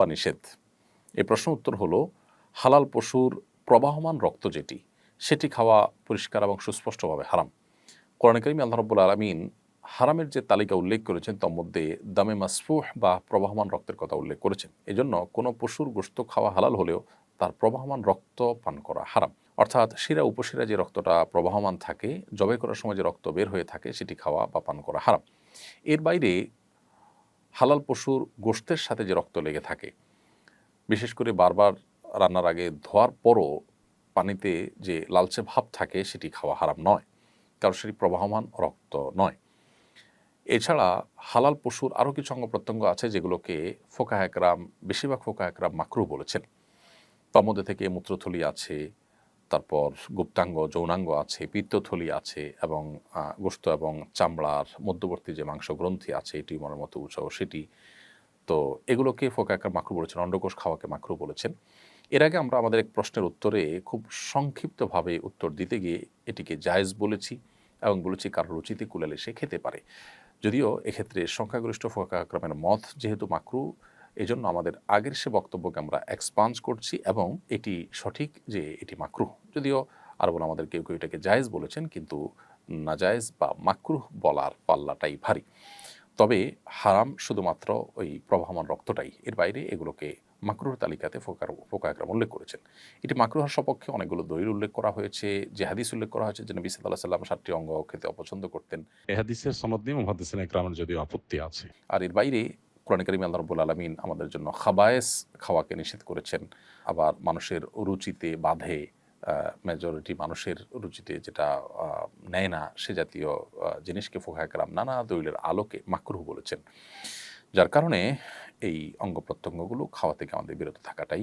বা নিষেধ। এই প্রশ্ন উত্তর হলো, হালাল পশুর প্রবাহমান রক্ত যেটি, সেটি খাওয়া পরিষ্কার এবং সুস্পষ্টভাবে হারাম। কোরআন করিম আল্লাহ রব্বুল আলমিন হারামের যে তালিকা উল্লেখ করেছেন, তার মধ্যে দামে মাসফুহ বা প্রবাহমান রক্তের কথা উল্লেখ করেছেন। এজন্য কোনো পশুর গোস্ত খাওয়া হালাল হলেও তার প্রবাহমান রক্ত পান করা হারাম। অর্থাৎ শিরা উপশিরা যে রক্তটা প্রবাহমান থাকে, জবাই করার সময় যে রক্ত বের হয়ে থাকে, সেটি খাওয়া বা পান করা হারাম। এর বাইরে হালাল পশুর গোস্তের সাথে যে রক্ত লেগে থাকে, বিশেষ করে বারবার রান্নার আগে ধোয়ার পরও পানিতে যে লালচে ভাব থাকে, সেটি খাওয়া হারাম নয়, কারণ সেটি প্রবাহমান রক্ত নয়। এছাড়া হালাল পশুর আরও কিছু অঙ্গ প্রত্যঙ্গ আছে, যেগুলোকে ফোকা একরাম, বেশিরভাগ ফোকা একরাম মাকরু বলেছেন। তার মধ্যে থেকে মূত্রথলি আছে তারপর গুপ্তাঙ্গ, যৌনাঙ্গ আছে, পিত্তথলি আছে এবং গোস্ত এবং চামড়ার মধ্যবর্তী যে মাংস গ্রন্থি আছে এটি মনের মতো উৎসাহ সেটি। তো এগুলোকে ফোকা একরাম মাকরু বলেছেন, অন্ডকোষ খাওয়াকে মাকরু বলেছেন। এর আগে আমরা আমাদের এক প্রশ্নের উত্তরে খুব সংক্ষিপ্তভাবে উত্তর দিতে গিয়ে এটিকে জায়েজ বলেছি এবং বলেছি কারোর রুচিতে কুলালে সে খেতে পারে। যদিও এক্ষেত্রে সংখ্যাগরিষ্ঠ ফোকা আক্রমের মত যেহেতু মাকরু এজন্য আমাদের আগের সে বক্তব্যকে আমরা এক্সপান্স করছি এবং এটি সঠিক যে এটি মাকরু যদিও আরবুল আমাদের কেউ কেউ এটাকে জায়েজ বলেছেন কিন্তু নাজায়েজ বা মাকরুহ বলার পাল্লাটাই ভারী। তবে হারাম শুধুমাত্র ওই প্রবাহমান রক্তটাই এর বাইরে এগুলোকে মাকরুহ তালিকাতে ফোকার ফোকা একরাম উল্লেখ করেছেন। এটি মাকরুহার সপক্ষে অনেকগুলো দলিল উল্লেখ করা হয়েছে যে হাদিস উল্লেখ করা হয়েছে যে নবী সাল্লাহ সাল্লাম সাতটি অঙ্গ খেতে অপছন্দ করতেন। এ হাদিসের সনদ নিয়ে মহাদিসিন একরামের যদিও আপত্তি আছে। আর এর বাইরে কোরআন করিম আল্লাহ রবুল আলমিন আমাদের জন্য খাবায়েস খাওয়াকে নিষেধ করেছেন। আবার মানুষের রুচিতে বাধে মেজরিটি মানুষের রুচিতে যেটা নেয় না সে জাতীয় জিনিসকে ফোকা একরাম নানা দৈলের আলোকে মাকরুহ বলেছেন। যার কারণে এই অঙ্গ প্রত্যঙ্গগুলো খাওয়া থেকে আমাদের বিরত থাকাটাই